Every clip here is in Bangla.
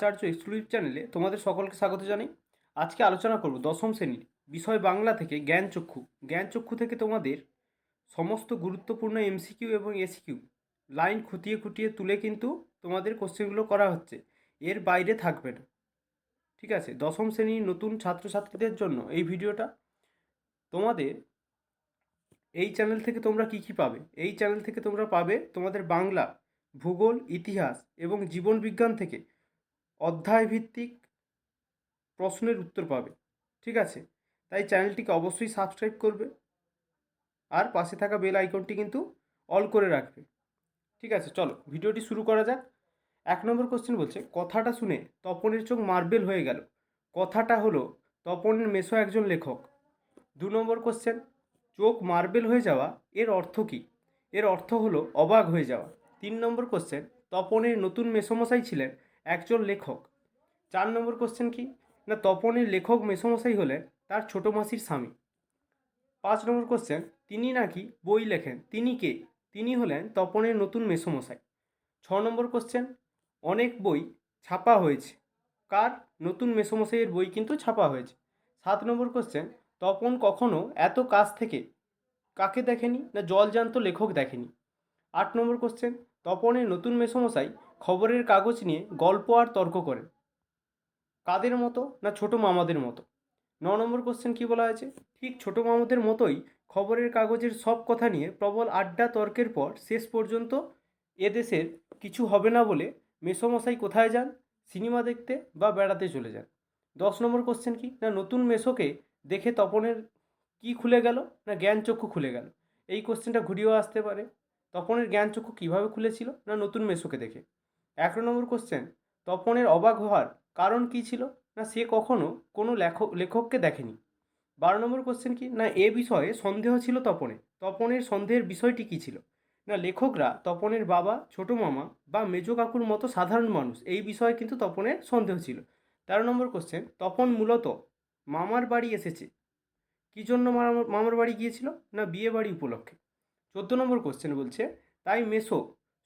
আচার্য এক্সক্লুসিভ চ্যানেলে তোমাদের সকলকে স্বাগত জানাই। আজকে আলোচনা করব দশম শ্রেণির বিষয় বাংলা থেকে জ্ঞানচক্ষু জ্ঞানচক্ষু থেকে তোমাদের সমস্ত গুরুত্বপূর্ণ এমসিকিউ এবং এসিকিউ লাইন খুঁটিয়ে খুঁটিয়ে তুলে কিন্তু তোমাদের কোশ্চেনগুলো করা হচ্ছে। এর বাইরে থাকবে না। ঠিক আছে? দশম শ্রেণির নতুন ছাত্রছাত্রীদের জন্য এই ভিডিওটা। তোমাদের এই চ্যানেল থেকে তোমরা কি কি পাবে? এই চ্যানেল থেকে তোমরা পাবে তোমাদের বাংলা, ভূগোল, ইতিহাস এবং জীবন বিজ্ঞান থেকে অধ্যায়ভিত্তিক প্রশ্নের উত্তর পাবে। ঠিক আছে? তাই চ্যানেলটিকে অবশ্যই সাবস্ক্রাইব করবে আর পাশে থাকা বেল আইকনটি কিন্তু অল করে রাখবে। ঠিক আছে? চলো, ভিডিওটি শুরু করা যাক। এক নম্বর কোশ্চেন বলছে, কথাটা শুনে তপনের চোখ মার্বেল হয়ে গেল। কথাটা হলো, তপনের মেশো একজন লেখক। দু নম্বর কোশ্চেন চোখ মার্বেল হয়ে যাওয়া এর অর্থ কী? এর অর্থ হলো, অবাক হয়ে যাওয়া। তিন নম্বর কোশ্চেন তপনের নতুন মেসমশাই ছিলেন। একজন লেখক। চার নম্বর কোশ্চেন কি? না, তপনের লেখক মেসমশাই হলেন তার ছোটো মাসির স্বামী। পাঁচ নম্বর কোশ্চেন তিনি নাকি বই লেখেন? তিনি কে? তিনি হলেন তপনের নতুন মেসমশাই। ছ নম্বর কোশ্চেন অনেক বই ছাপা হয়েছে। কার? নতুন মেসমশাইয়ের বই কিন্তু ছাপা হয়েছে। সাত নম্বর কোশ্চেন তপন কখনো এত কাছ থেকে কাকে দেখেনি? না জলজান্ত লেখক দেখেনি। আট নম্বর কোশ্চেন তপনের নতুন মেসমশাই খবরের কাগজ নিয়ে গল্প আর তর্ক করেন কাদের মতো না ছোট মামাদের মতো? ন নম্বর কোশ্চেন কী বলা হয়েছে? ঠিক ছোট মামাদের মতোই খবরের কাগজের সব কথা নিয়ে প্রবল আড্ডা তর্কের পর শেষ পর্যন্ত এদেশের কিছু হবে না বলে মেসোমশাই কোথায় যান? সিনেমা দেখতে বা বেড়াতে চলে যান? দশ নম্বর কোশ্চেন কি? না নতুন মেসোকে দেখে তপনের কি খুলে গেল? না জ্ঞানচক্ষু খুলে গেল? এই কোশ্চেনটা ঘুরিয়েও আসতে পারে। তপনের জ্ঞানচক্ষু কীভাবে খুলেছিল? না নতুন মেসোকে দেখে? এক নম্বর কোশ্চেন তপনের অবাক হওয়ার কারণ কী ছিল? না, সে কখনো কোনো লেখক, লেখককে দেখেনি। বারো নম্বর কোশ্চেন কি? না, এ বিষয়ে সন্দেহ ছিল তপনে তপনের সন্দেহের বিষয়টি কী ছিল? না, লেখকরা তপনের বাবা, ছোট মামা বা মেজো কাকুর মতো সাধারণ মানুষ, এই বিষয়ে কিন্তু তপনের সন্দেহ ছিল। তেরো নম্বর কোশ্চেন তপন মূলত মামার বাড়ি এসেছে। কী জন্য মামার বাড়ি গিয়েছিল? না বিয়ে বাড়ি উপলক্ষে। চোদ্দ নম্বর কোশ্চেন বলছে, তাই মেসো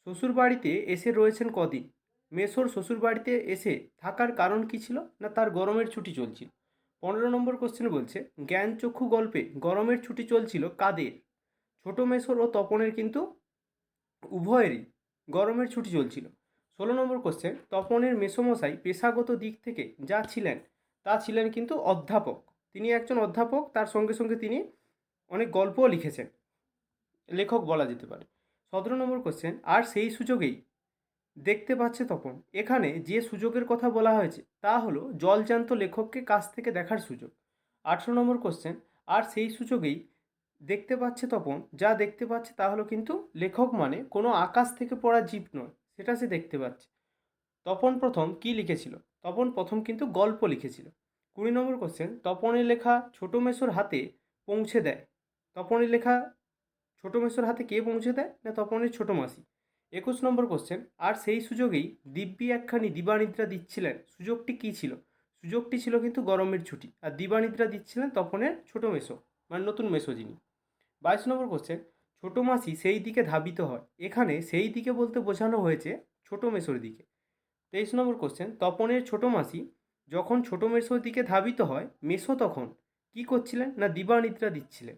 শ্বশুর বাড়িতে এসে রয়েছেন কদিন? মেসোর শ্বশুর বাড়িতে এসে থাকার কারণ কী ছিল না তার গরমের ছুটি চলছিল? পনেরো নম্বর কোশ্চেন বলছে, জ্ঞানচক্ষু গল্পে গরমের ছুটি চলছিল কাদের? ছোট মেসোর ও তপনের কিন্তু উভয়েরই গরমের ছুটি চলছিল। ষোলো নম্বর কোশ্চেন তপনের মেসোমশাই পেশাগত দিক থেকে যা ছিলেন, তা ছিলেন কিন্তু অধ্যাপক। তিনি একজন অধ্যাপক, তার সঙ্গে সঙ্গে তিনি অনেক গল্পও লিখেছেন। লেখক বলা যেতে পারে। সতেরো নম্বর কোশ্চেন আর সেই সুযোগেই দেখতে পাচ্ছে তপন। এখানে যে সুযোগের কথা বলা হয়েছে, তা হলো জলজান্ত লেখককে কাছ থেকে দেখার সুযোগ। আঠেরো নম্বর কোশ্চেন আর সেই সুযোগেই দেখতে পাচ্ছে তপন, যা দেখতে পাচ্ছে তা হলো কিন্তু লেখক মানে কোনো আকাশ থেকে পড়া জীব নয়, সেটা সে দেখতে পাচ্ছে। তপন প্রথম কি লিখেছিল? তপন প্রথম কিন্তু গল্প লিখেছিল। কুড়ি নম্বর কোশ্চেন তপনের লেখা ছোটো মেসোর হাতে পৌঁছে দেয়। তপনের লেখা ছোটো মেসোর হাতে কে পৌঁছে দেয় না তপনের ছোটো মাসি? একুশ নম্বর কোশ্চেন আর সেই সুযোগেই দিব্যি একখানি দিবানিদ্রা দিচ্ছিলেন। সুযোগটি কী ছিল? সুযোগটি ছিল কিন্তু গরমের ছুটি, আর দিবানিদ্রা দিচ্ছিলেন তপনের ছোটো মেসো মানে নতুন মেসো যিনি। বাইশ নম্বর কোশ্চেন ছোটো মাসি সেই দিকে ধাবিত হয়। এখানে সেই দিকে বলতে বোঝানো হয়েছে ছোটো মেসোর দিকে। তেইশ নম্বর কোশ্চেন তপনের ছোটো মাসি যখন ছোটো মেসোর দিকে ধাবিত হয়, মেসো তখন কি করছিলেন না দিবানিদ্রা দিচ্ছিলেন?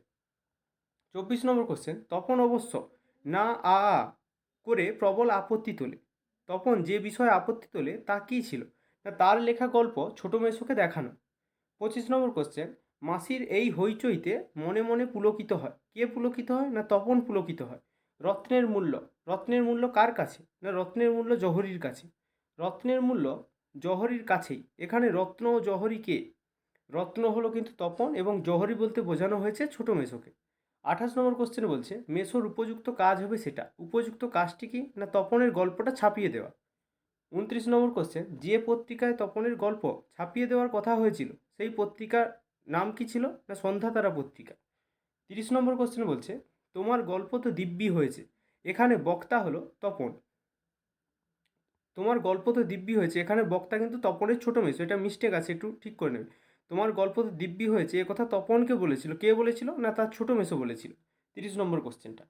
চব্বিশ নম্বর কোশ্চেন তপন অবশ্য না আ আ করে প্রবল আপত্তি তোলে। তখন যে বিষয়ে আপত্তি তোলে তা কী ছিল? না, তার লেখা গল্প ছোটো মেসোকে দেখানো। পঁচিশ নম্বর কোশ্চেন মাসির এই হইচইতে মনে মনে পুলকিত হয়। কে পুলকিত হয়? না, তপন পুলকিত হয়। রত্নের মূল্য রত্নের মূল্য কার কাছে? না, রত্নের মূল্য জহরির কাছে? রত্নের মূল্য জহরির কাছেই। এখানে রত্ন ও জহরি কে? রত্ন হলো কিন্তু তপন এবং জহরি বলতে বোঝানো হয়েছে ছোটো মেসোকে। আঠাশ নম্বর কোশ্চেন বলছে, মেসোর উপযুক্ত কাজ হবে সেটা। উপযুক্ত কাজটি কি না তপনের গল্পটা ছাপিয়ে দেওয়া? উনত্রিশ নম্বর কোশ্চেন যে পত্রিকায় তপনের গল্প ছাপিয়ে দেওয়ার কথা হয়েছিল, সেই পত্রিকার নাম কি ছিল না সন্ধ্যাতারা পত্রিকা? তিরিশ নম্বর কোশ্চেন বলছে, তোমার গল্প তো দিব্যি হয়েছে, এখানে বক্তা হলো তপন। তোমার গল্প তো দিব্যি হয়েছে, এখানে বক্তা কিন্তু তপনের ছোটো মেসো এটা মিস্টেক আছে, একটু ঠিক করে নেবে। তোমার গল্প তো দিব্যি হয়েছে, এ কথা তপনকে বলেছিল। কে বলেছিল? না, তার ছোটো মেসো বলেছিল। তিরিশ নম্বর কোশ্চেনটা।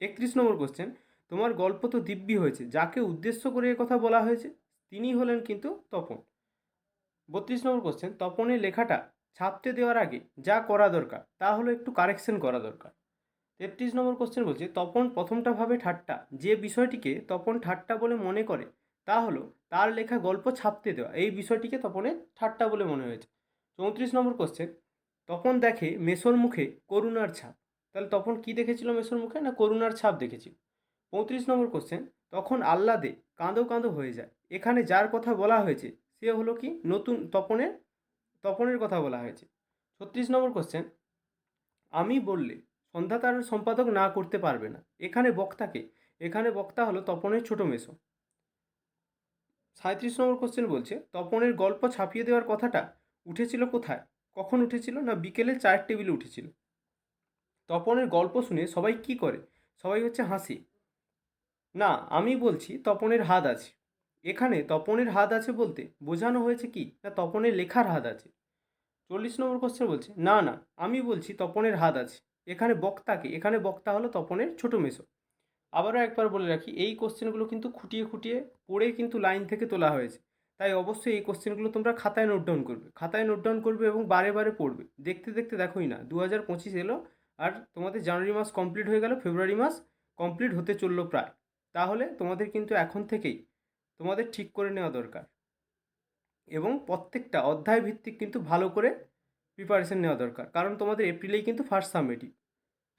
একত্রিশ নম্বর কোশ্চেন, তোমার গল্প তো দিব্যি হয়েছে, যাকে উদ্দেশ্য করে এ কথা বলা হয়েছে, তিনি হলেন কিন্তু তপন। বত্রিশ নম্বর কোশ্চেন, তপনের লেখাটা ছাপতে দেওয়ার আগে যা করা দরকার, তা হলো একটু কারেকশন করা দরকার। তেত্রিশ নম্বর কোশ্চেন বলছে, তপন প্রথমটা ভাবে ঠাট্টা, যে বিষয়টিকে তপন ঠাট্টা বলে মনে করে, তা হলো তার লেখা গল্প ছাপতে দেওয়া, এই বিষয়টিকে তপনের ঠাট্টা বলে মনে হয়েছে। চৌত্রিশ নম্বর কোশ্চেন তপন দেখে মেসোর মুখে করুণার ছাপ। তাহলে তখন কি দেখেছিল মেসোর মুখে না করুণার ছাপ দেখেছিল? পঁয়ত্রিশ নম্বর কোশ্চেন তখন আহ্লাদে কাঁদো কাঁদো হয়ে যায়। এখানে যার কথা বলা হয়েছে, সে হলো কি? নতুন তপনের তপনের কথা বলা হয়েছে। ছত্রিশ নম্বর কোশ্চেন আমি বললে সন্ধ্যা তার সম্পাদক না করতে পারবে না। এখানে বক্তাকে, এখানে বক্তা হলো তপনের ছোট মেসো সাঁত্রিশ নম্বর কোশ্চেন বলছে, তপনের গল্প ছাপিয়ে দেওয়ার কথাটা উঠেছিল কোথায়? কখন উঠেছিল? না বিকেলে চায়ের টেবিলে উঠেছিল? তপনের গল্প শুনে সবাই কি করে? সবাই হচ্ছে হাসি। না, আমি বলছি তপনের হাত আছে। এখানে তপনের হাত আছে বলতে বোঝানো হয়েছে কি? না, তপনের লেখার হাত আছে। চল্লিশ নম্বর কোশ্চেন বলছে, না না, আমি বলছি তপনের হাত আছে। এখানে বক্তাকে, এখানে বক্তা হলো তপনের ছোট মেসো। আবারও একবার বলে রাখি, এই কোশ্চেনগুলো কিন্তু খুঁটিয়ে খুঁটিয়ে পড়ে কিন্তু লাইন থেকে তোলা হয়েছে। তাই অবশ্যই এই কোশ্চেনগুলো তোমরা খাতায় নোট ডাউন করবে। খাতায় নোট ডাউন করবে এবং বারে বারে পড়বে। দেখতে দেখতে দেখোই না দু হাজার পঁচিশ এলো আর তোমাদের জানুয়ারি মাস কমপ্লিট হয়ে গেল, ফেব্রুয়ারি মাস কমপ্লিট হতে চলল প্রায়। তাহলে তোমাদের কিন্তু এখন থেকেই তোমাদের ঠিক করে নেওয়া দরকার। এবং প্রত্যেকটা অধ্যায় ভিত্তিক কিন্তু ভালো করে প্রিপারেশন নেওয়া দরকার। কারণ তোমাদের এপ্রিলেই কিন্তু ফার্স্ট সাবমিটিভ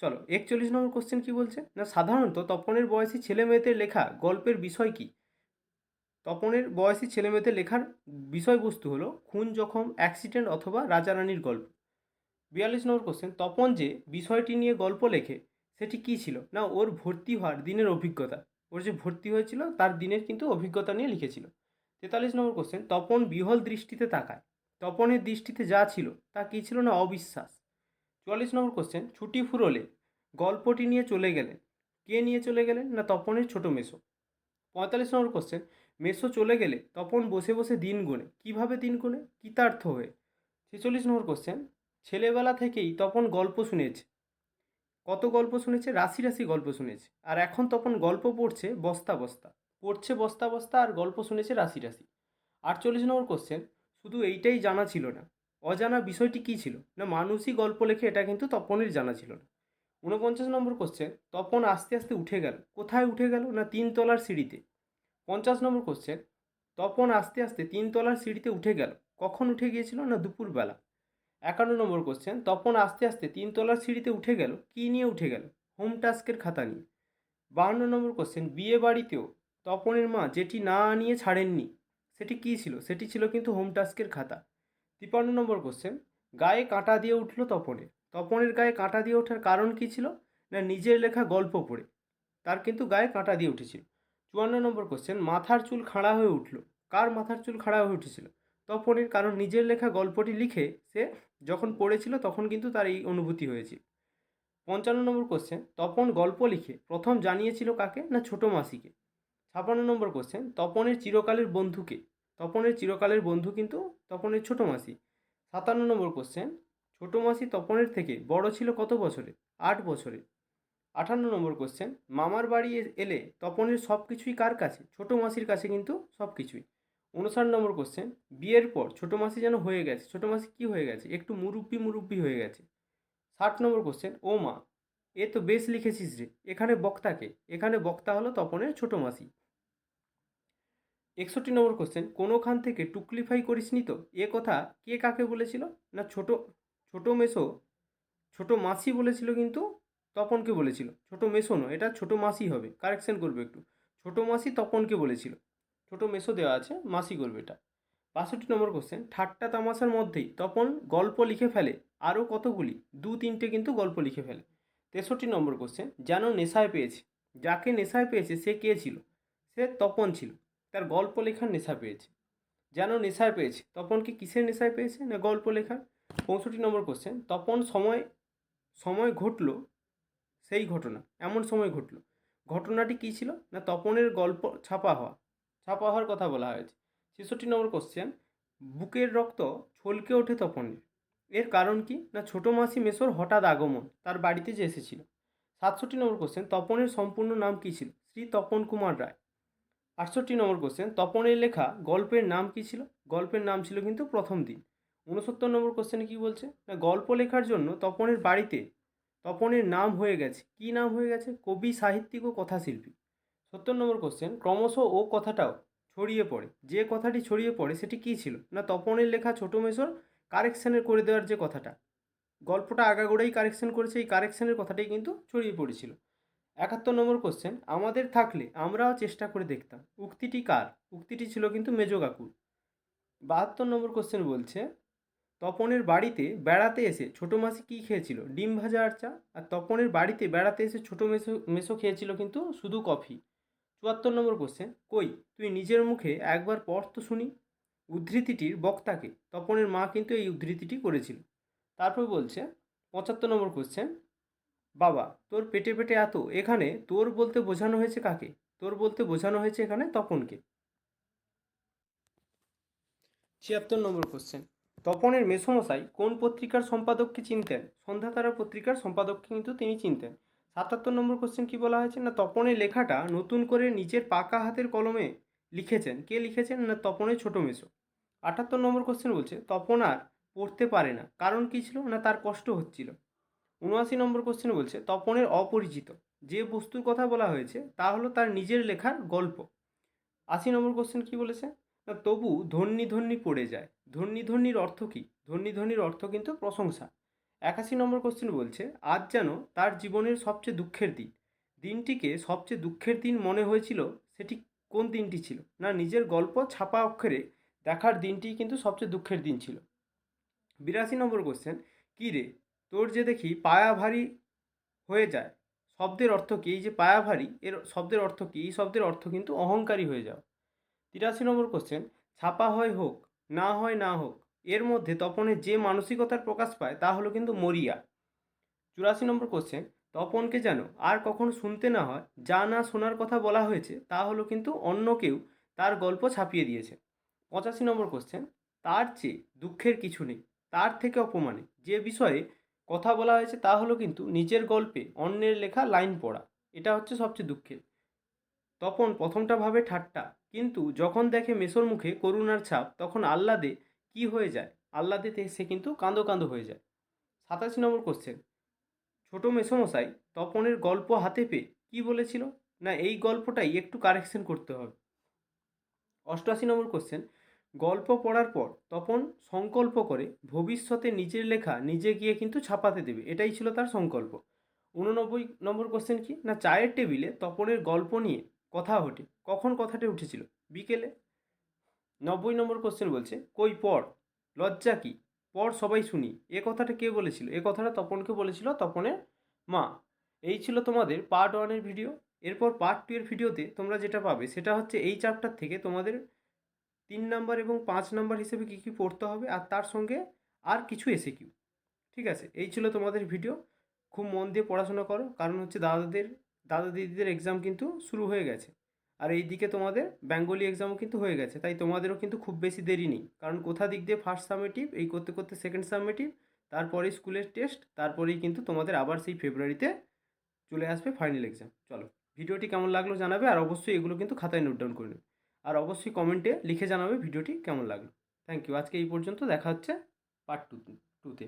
চলো, একচল্লিশ নম্বর কোশ্চেন কী বলছে? না, সাধারণত তপনের বয়সী ছেলে মেয়েদের লেখা গল্পের বিষয় কি? তপনের বয়সী ছেলে মেয়েদের লেখার বিষয়বস্তু হলো খুন জখম অ্যাক্সিডেন্ট অথবা রাজা রানীর গল্প। বিয়াল্লিশ নম্বর কোশ্চেন তপন যে বিষয়টি নিয়ে গল্প লেখে, সেটি কী ছিল? না, ওর ভর্তি হওয়ার দিনের অভিজ্ঞতা। ওর যে ভর্তি হয়েছিল, তার দিনের কিন্তু অভিজ্ঞতা নিয়ে লিখেছিল। তেতাল্লিশ নম্বর কোশ্চেন তপন বিহল দৃষ্টিতে তাকায়। তপনের দৃষ্টিতে যা ছিল, তা কী ছিল না অবিশ্বাস? চুয়াল্লিশ নম্বর কোশ্চেন ছুটি ফুরলে গল্পটি নিয়ে চলে গেলেন। কে নিয়ে চলে গেলেন? না, তপনের ছোট মেসো। পঁয়তাল্লিশ নম্বর কোশ্চেন মেসো চলে গেলে তপন বসে বসে দিন গুনে। কীভাবে দিন গুনে? কৃতার্থ হয়ে। ছেচল্লিশ নম্বর কোশ্চেন ছেলেবেলা থেকেই তপন গল্প শুনেছে। কত গল্প শুনেছে? রাশি রাশি গল্প শুনেছে। আর এখন তপন গল্প পড়ছে বস্তা বস্তা। পড়ছে বস্তা বস্তা আর গল্প শুনেছে রাশি রাশি। আটচল্লিশ নম্বর কোশ্চেন শুধু এইটাই জানা ছিল না। অজানা বিষয়টি কী ছিল? না, মানুষই গল্প লেখে এটা কিন্তু তপনের জানা ছিল না। ঊনপঞ্চাশ নম্বর কোশ্চেন তপন আস্তে আস্তে উঠে গেল। কোথায় উঠে গেল? না, তিনতলার সিঁড়িতে। পঞ্চাশ নম্বর কোশ্চেন তপন আস্তে আস্তে তিনতলার সিঁড়িতে উঠে গেল। কখন উঠে গিয়েছিল না দুপুরবেলা? একান্ন নম্বর কোশ্চেন তপন আস্তে আস্তে তিনতলার সিঁড়িতে উঠে গেল, কী নিয়ে উঠে গেল? হোম টাস্কের খাতা নিয়ে। বাহান্ন নম্বর কোশ্চেন বিয়ে বাড়িতেও তপনের মা যেটি না নিয়ে ছাড়েননি। সেটি কী ছিল? সেটি ছিল কিন্তু হোম টাস্কের খাতা। তিপ্পান্ন নম্বর কোশ্চেন গায়ে কাঁটা দিয়ে উঠল তপনের। তপনের গায়ে কাঁটা দিয়ে ওঠার কারণ কী ছিল? না নিজের লেখা গল্প পড়ে। তার কিন্তু গায়ে কাঁটা দিয়ে উঠেছিল। চুয়ান্ন নম্বর কোশ্চেন মাথার চুল খাড়া হয়ে উঠল। কার মাথার চুল খাড়া হয়ে উঠেছিল? তপনের, কারণ নিজের লেখা গল্পটি লিখে সে যখন পড়েছিল তখন কিন্তু তার এই অনুভূতি হয়েছিল। পঞ্চান্ন নম্বর কোশ্চেন তপন গল্প লিখে প্রথম জানিয়েছিল কাকে না ছোট মাসিকে? ছাপান্ন নম্বর কোশ্চেন তপনের চিরকালের বন্ধুকে? তপনের চিরকালের বন্ধু কিন্তু তপনের ছোট মাসি। সাতান্ন নম্বর কোশ্চেন ছোট মাসি তপনের থেকে বড় ছিল কত বছরে? আট বছরে। আটান্ন নম্বর কোশ্চেন মামার বাড়ি এলে তপনের সব কিছুই কার কাছে? ছোট মাসির কাছে কিন্তু সব কিছুই উনষাট নম্বর কোশ্চেন বিয়ের পর ছোট মাসি যেন হয়ে গেছে। ছোট মাসি কি হয়ে গেছে? একটু মুরুব্বি মুরুব্বি হয়ে গেছে। ষাট নম্বর কোশ্চেন ও মা, এ তো বেশ লিখেছিস রে। এখানে বক্তাকে এখানে বক্তা হলো তপনের ছোট মাসি। একষট্টি নম্বর কোশ্চেন কোনোখান থেকে টুকলিফাই করিসনি তো? এ কথা কে কাকে বলেছিল? না ছোট ছোট মেসো, ছোট মাসি বলেছিল কিন্তু তপনকে বলেছিল, ছোট মেসো নয় এটা ছোট মাসি হবে কারেকশন করবে একটু। ছোট মাসি তপনকে বলেছিল, ছোট মেসো দেওয়া আছে, মাসি করবে এটা। বাষট্টি নম্বর কোশ্চেন ঠাট্টা তামাশার মধ্যেই তপন গল্প লিখে ফেলে আরও কতগুলি? দু, তিনটে কিন্তু গল্প লিখে ফেলে। তেষট্টি নম্বর কোশ্চেন যেন নেশায় পেয়েছে, যাকে নেশায় পেয়েছে সে কে ছিল? সে তপন ছিল, তার গল্প লেখার নেশা পেয়েছে। যেন নেশায় পেয়েছে, তপন কি কিসের নেশায় পেয়েছে না গল্প লেখার? পঁয়ষট্টি নম্বর কোশ্চেন তপন সময় সময় ঘটলো সেই ঘটনা, এমন সময় ঘটলো। ঘটনাটি কী ছিল? না তপনের গল্প ছাপা হওয়া? ছাপা হওয়ার কথা বলা হয়েছে। ছেষট্টি নম্বর কোশ্চেন বুকের রক্ত ছলকে ওঠে তপনের। এর কারণ কি? না ছোটো মাসি মেসোর হঠাৎ আগমন, তার বাড়িতে যে এসেছিল? সাতষট্টি নম্বর কোশ্চেন তপনের সম্পূর্ণ নাম কী ছিল? শ্রী তপন কুমার রায়। আটষট্টি নম্বর কোশ্চেন তপনের লেখা গল্পের নাম কি ছিল? গল্পের নাম ছিল কিন্তু প্রথম দিন। উনসত্তর নম্বর কোশ্চেন কি বলছে? না গল্প লেখার জন্য তপনের বাড়িতে তপনের নাম হয়ে গেছে। কি নাম হয়ে গেছে? কবি, সাহিত্যিক ও কথাশিল্পী। সত্তর নম্বর কোশ্চেন ক্রমশ ও কথাটাও ছড়িয়ে পড়ে। যে কথাটি ছড়িয়ে পড়ে, সেটি কী ছিল? না, তপনের লেখা ছোটো মেসোর কারেকশানের করে দেওয়ার যে কথাটা? গল্পটা আগাগোড়াই কারেকশন করেছে, এই কারেকশানের কথাটাই কিন্তু ছড়িয়ে পড়েছিল। একাত্তর নম্বর কোশ্চেন আমাদের থাকলে আমরাও চেষ্টা করে দেখতাম। উক্তিটি কার? উক্তিটি ছিল কিন্তু মেজো কাকুর। বাহাত্তর নম্বর কোশ্চেন বলছে তপনের বাড়িতে বেড়াতে এসে ছোটো মাসি কী খেয়েছিল? ডিম ভাজা আর চা? আর তপনের বাড়িতে বেড়াতে এসে ছোটো মেসো মেসো খেয়েছিল কিন্তু শুধু কফি। চুয়াত্তর নম্বর কোশ্চেন কই, তুই নিজের মুখে একবার পড় তো শুনি। উদ্ধৃতিটির বক্তাকে, তপনের মা কিন্তু এই উদ্ধৃতিটি করেছিল। তারপর বলছে, পঁচাত্তর নম্বর কোশ্চেন বাবা, তোর পেটে পেটে এত, এখানে তোর বলতে বোঝানো হয়েছে কাকে? তোর বলতে বোঝানো হয়েছে এখানে তপনকে। ছিয়াত্তর নম্বর কোশ্চেন তপনের মেসমশাই কোন পত্রিকার সম্পাদককে চিনতেন? সন্ধ্যাতারা পত্রিকার সম্পাদককে কিন্তু তিনি চিনতেন। সাতাত্তর নম্বর কোশ্চেন কি বলা হয়েছে? না, তপনের লেখাটা নতুন করে নিজের পাকা হাতের কলমে লিখেছেন। কে লিখেছেন? না, তপনের ছোটো মেসো। আটাত্তর নম্বর কোশ্চেন বলছে, তপন আর পড়তে পারে না। কারণ কী ছিল? না, তার কষ্ট হচ্ছিল। উনআশি নম্বর কোশ্চেন বলছে, তপনের অপরিচিত। যে বস্তুর কথা বলা হয়েছে, তা হলো তার নিজের লেখার গল্প। আশি নম্বর কোশ্চেন কি বলেছে? তবু ধন্যি ধন্যি পড়ে যায়। ধন্যি ধন্যির অর্থ কী? ধন্যি ধন্যির অর্থ কিন্তু প্রশংসা। একাশি নম্বর কোশ্চেন বলছে, আজ যেন তার জীবনের সবচেয়ে দুঃখের দিন। দিনটিকে সবচেয়ে দুঃখের দিন মনে হয়েছিল সেটি কোন দিনটি ছিল? না, নিজের গল্প ছাপা অক্ষরে দেখার দিনটি কিন্তু সবচেয়ে দুঃখের দিন ছিল। বিরাশি নম্বর কোশ্চেন কী রে? তোর যে দেখি পায়া ভারী হয়ে যায়, শব্দের অর্থ কী? এই যে পায়া ভারী এর শব্দের অর্থ কী? এই শব্দের অর্থ কিন্তু অহংকারী হয়ে যাও তিরাশি নম্বর কোশ্চেন ছাপা হয় হোক, না হয় না হোক, এর মধ্যে তপনের যে মানসিকতার প্রকাশ পায় তা হলো কিন্তু মরিয়া। চুরাশি নম্বর কোশ্চেন তপনকে যেন আর কখনো শুনতে না হয়, যা না শোনার কথা বলা হয়েছে, তা হলো কিন্তু অন্য কেউ তার গল্প ছাপিয়ে দিয়েছে। পঁচাশি নম্বর কোশ্চেন তার চেয়ে দুঃখের কিছু নেই, তার থেকে অপমানে, যে বিষয়ে কথা বলা হয়েছে তা হলো কিন্তু নিজের গল্পে অন্যের লেখা লাইন পড়া, এটা হচ্ছে সবচেয়ে দুঃখের। তপন প্রথমটা ভাবে ঠাট্টা কিন্তু যখন দেখে মেসোর মুখে করুণার ছাপ, তখন আহ্লাদে কি হয়ে যায়? আহ্লাদেতে সে কিন্তু কাঁদো কাঁদো হয়ে যায়। সাতাশি নম্বর কোশ্চেন ছোটো মেসোমশাই তপনের গল্প হাতে পেয়ে কী বলেছিল? না, এই গল্পটাই একটু কারেকশন করতে হবে। অষ্টআশি নম্বর কোশ্চেন গল্প পড়ার পর তপন সংকল্প করে ভবিষ্যতে নিজের লেখা নিজে গিয়ে কিন্তু ছাপাতে দেবে। এটাই ছিল তার সংকল্প। উননব্বই নম্বর কোশ্চেন কি? না, চায়ের টেবিলে তপনের গল্প নিয়ে কথা ওঠে। কখন কথাটা উঠেছিল? বিকেলে। নব্বই নম্বর কোশ্চেন বলছে, কই পড় লজ্জা কি? পড় সবাই শুনি। এ কথাটা কে বলেছিল? এ কথাটা তপনকে বলেছিল তপনের মা। এই ছিল তোমাদের পার্ট ওয়ানের ভিডিও এরপর পার্ট টু এর ভিডিওতে তোমরা যেটা পাবে, সেটা হচ্ছে এই চ্যাপ্টার থেকে তোমাদের তিন নাম্বার এবং পাঁচ নাম্বার হিসেবে কী কী পড়তে হবে আর তার সঙ্গে আর কিছু এসে কিউ ঠিক আছে? এই ছিল তোমাদের ভিডিও খুব মন দিয়ে পড়াশোনা করো। কারণ হচ্ছে দাদাদের দাদা দিদিদের এক্সাম কিন্তু শুরু হয়ে গেছে। আর এই দিকে তোমাদের বেঙ্গলি এক্সামও কিন্তু হয়ে গেছে। তাই তোমাদেরও কিন্তু খুব বেশি দেরি নেই। কারণ কোথা দিক দিয়ে ফার্স্ট সাবমেটিভ এই করতে করতে সেকেন্ড সাবমেটিভ তারপরে স্কুলের টেস্ট তারপরেই কিন্তু তোমাদের আবার সেই ফেব্রুয়ারিতে চলে আসবে ফাইনাল এক্সাম চলো, ভিডিওটি কেমন লাগল জানাবে আর অবশ্যই এগুলো কিন্তু খাতায় নোট ডাউন করে নেবে। আর অবশ্যই কমেন্টে লিখে জানাবে ভিডিওটি কেমন লাগল। থ্যাংক ইউ আজকে এই পর্যন্ত দেখা হচ্ছে পার্ট টু টুতে